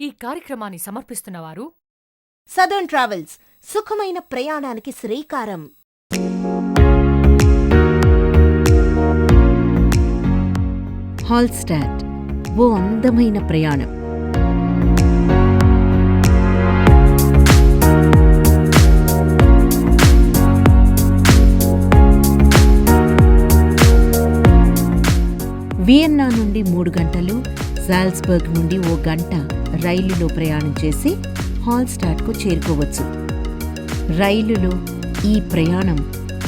ఈ కార్యక్రమాన్ని సమర్పిస్తున్నవారు southern travels సుఖమైన ప్రయాణానికి శ్రీకారం. హాల్స్టాట్ ఓ అందమైన ప్రయాణం. వియన్నా నుండి మూడు గంటలు జాల్స్బర్గ్ నుండి ఓ గంట రైలులో ప్రయాణం చేసి హాల్స్టాట్కు చేరుకోవచ్చు. రైలులో ఈ ప్రయాణం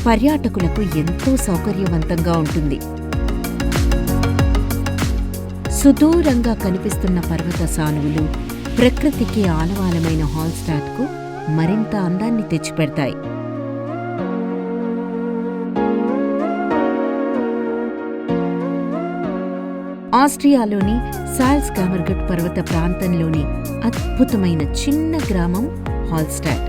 పర్యాటకులకు ఎంతో సౌకర్యవంతంగా ఉంటుంది. సుదూరంగా కనిపిస్తున్న పర్వత సానువులు ప్రకృతికి ఆలవాలమైన హాల్స్టాట్కు మరింత అందాన్ని తెచ్చిపెడతాయి. ఆస్ట్రియాలోని సాల్స్ కామర్గట్ పర్వత ప్రాంతంలోని అద్భుతమైన చిన్న గ్రామం హాల్స్టాట్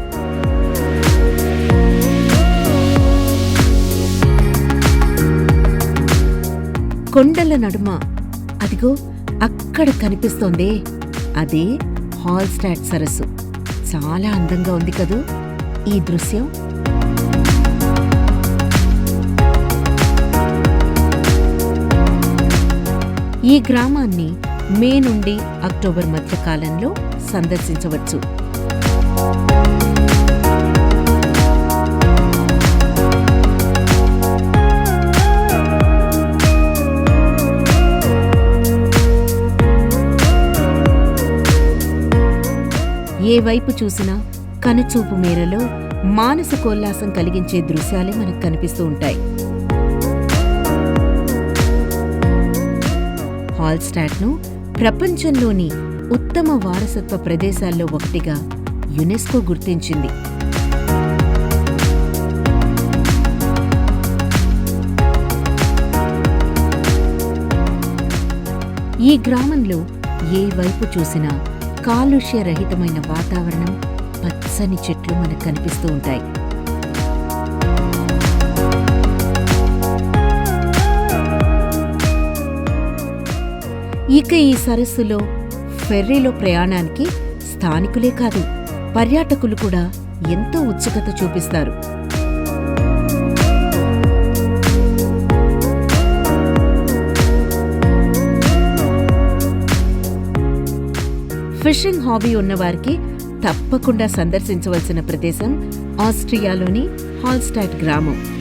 కొండల నడుమ అదిగో అక్కడ కనిపిస్తోందే. అదే హాల్స్టాట్ సరస్సు. చాలా అందంగా ఉంది కదూ. ఈ దృశ్యం ఈ గ్రామాన్ని మే నుండి అక్టోబర్ మధ్య కాలంలో సందర్శించవచ్చు. ఏ వైపు చూసినా కనుచూపు మేరలో మానసికోల్లాసం కలిగించే దృశ్యాలే మనకు కనిపిస్తూ ఉంటాయి. హాల్స్టాట్ను ప్రపంచంలోని ఉత్తమ వారసత్వ ప్రదేశాల్లో ఒకటిగా యునెస్కో గుర్తించింది. ఈ గ్రామంలో ఏ వైపు చూసినా కాలుష్య రహితమైన వాతావరణం పచ్చని చెట్లు మనకు కనిపిస్తూ ఉంటాయి. ఇక ఈ సరస్సులో ఫెర్రీలో ప్రయాణానికి స్థానికులే కాదు పర్యాటకులు కూడా ఎంతో ఉత్సుకత చూపిస్తారు. ఫిషింగ్ హాబీ ఉన్నవారికి తప్పకుండా సందర్శించవలసిన ప్రదేశం ఆస్ట్రియాలోని హాల్స్టాట్ గ్రామం.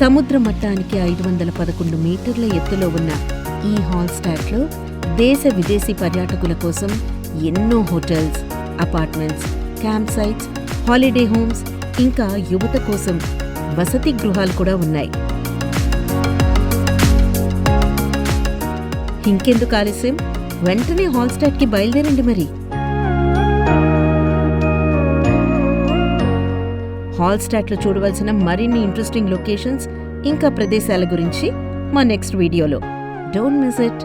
సముద్ర మట్టానికి ఐదు వందల పదకొండు మీటర్ల ఎత్తులో ఉన్న ఈ హాల్స్టాట్లో దేశ విదేశీ పర్యాటకుల కోసం ఎన్నో hotels apartments camp sites holiday homes ఇంకా యువత కోసం వసతి గృహాలు కూడా ఉన్నాయి. ఇంకెందుకు ఆలస్యం? వెంటనే హాల్స్టాట్కి బయలుదేరండి మరి. హాల్స్టాట్లో చూడవలసిన మరిన్ని ఇంట్రెస్టింగ్ లొకేషన్స్ ఇంకా ప్రదేశాల గురించి మా నెక్స్ట్ వీడియోలో డోంట్ మిస్ ఇట్